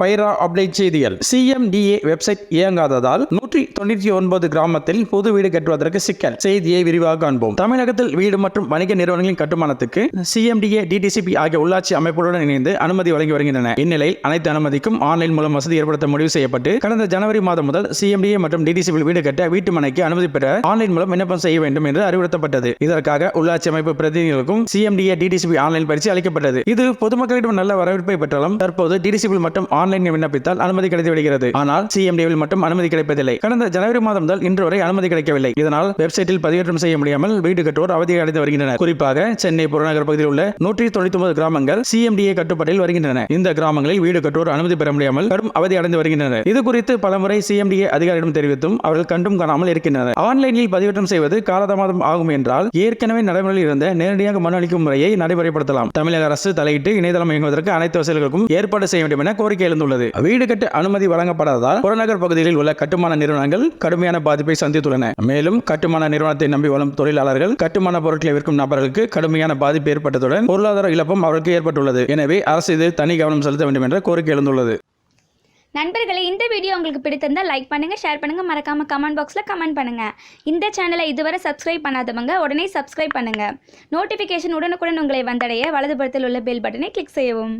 பைரா update செய்திகள். CMDA website இயங்காததால் நூற்றி தொண்ணூற்றி ஒன்பது கிராமத்தில் புது வீடு கட்டுவதற்கு சிக்கல். செய்தியை விரிவாக காண்போம். தமிழகத்தில் வீடு மற்றும் வணிக நிறுவனங்களின் கட்டுமானத்துக்கு சிஎம்டிஏ டிடிசிபி ஆகிய உள்ளாட்சி அமைப்புடன் இணைந்து அனுமதி வழங்கி வருகின்றன. இந்நிலையில் அனைத்து அனுமதிக்கும் ஆன்லைன் மூலம் வசதி ஏற்படுத்த முடிவு செய்யப்பட்டு கடந்த ஜனவரி மாதம் முதல் சிஎம்டிஏ மற்றும் டிடிசிபி வீடு கட்ட வீட்டு மனைக்கு அனுமதி பெற ஆன்லைன் மூலம் விண்ணப்பம் செய்ய வேண்டும் என்று அறிவுறுத்தப்பட்டது. இதற்காக உள்ளாட்சி அமைப்பு பிரதிநிதிகளுக்கும் சிஎம்டிஏ டிடிசிபி ஆன்லைன் பயிற்சி அளிக்கப்பட்டது. இது பொதுமக்களிடம் நல்ல வரவேற்பை பெற்றாலும் தற்போது டிடிசிபில் மற்றும் ஆன்லைன் விண்ணப்பித்தால் அனுமதி கிடைத்து விடுகிறது. ஆனால் சிஎம்டிவில் மட்டும் அனுமதி கிடைப்பதில்லை. கடந்த ஜனவரி மாதம் முதல் இன்று வரை அனுமதி கிடைக்கவில்லை. இதனால் வெப்சைட்டில் பதிவேற்றம் செய்ய முடியாமல் வீடு கட்டுவோர் அவதி அடைந்து வருகின்றனர். குறிப்பாக சென்னை புறநகர் பகுதியில் உள்ள நூற்றி தொண்ணூத்தி ஒன்பது கிராமங்கள் சிஎம்டிஏ கட்டுப்பாட்டில் வருகின்றன. இந்த கிராமங்களில் வீடு கட்டுவோர் அனுமதி பெற முடியாமல் கடும் அவதி அடைந்து வருகின்றனர். இது குறித்து பலமுறை சிஎம்டிஏ அதிகாரியிடம் தெரிவித்தும் அவர்கள் கண்டும் காணாமல் இருக்கின்றனர். ஆன்லைனில் பதிவேற்றம் செய்வது காலதாமதம் ஆகும் என்றால் ஏற்கனவே நடைமுறையில் இருந்த நேரடியாக மனு அளிக்கும் முறையை நடைமுறைப்படுத்தலாம். தமிழக அரசு தலையிட்டு இணையதளம் இயங்குவதற்கு அனைத்து வசதிகளுக்கும் ஏற்பாடு செய்ய வேண்டும் என கோரிக்கை இருந்துள்ளது வீடு கட்ட அனுமதி வழங்கப்படாததால் புறநகர் பகுதிகளில் உள்ள கட்டுமான நிறுவனங்கள் கடுமையான பாதிப்பை சந்தித்துள்ளன. மேலும் கட்டுமான நிறுவனத்தை நம்பி வரும் தொழிலாளர்கள் கட்டுமான பொருட்களை விற்கும் நபர்களுக்கு கடுமையான பாதிப்பு ஏற்பட்டதுடன் பொருளாதார இழப்பும் அவருக்கு ஏற்பட்டுள்ளது. எனவே அரசு இது தனி கவனம் செலுத்த வேண்டும் என்ற கோரிக்கை எழுந்துள்ளது. நண்பர்களே இந்த வீடியோ உங்களுக்கு பிடித்திருந்தால் லைக் பண்ணுங்கள் ஷேர் பண்ணுங்கள் மறக்காமல் கமெண்ட் பாக்ஸில் கமெண்ட் பண்ணுங்கள் இந்த சேனலை இதுவரை சப்ஸ்கிரைப் பண்ணாதவங்க உடனே சப்ஸ்கிரைப் பண்ணுங்கள் நோட்டிஃபிகேஷன் உடனுக்குடன் உங்களை வந்தடைய வலதுபுறத்தில் உள்ள பெல் பட்டனை கிளிக் செய்யவும்.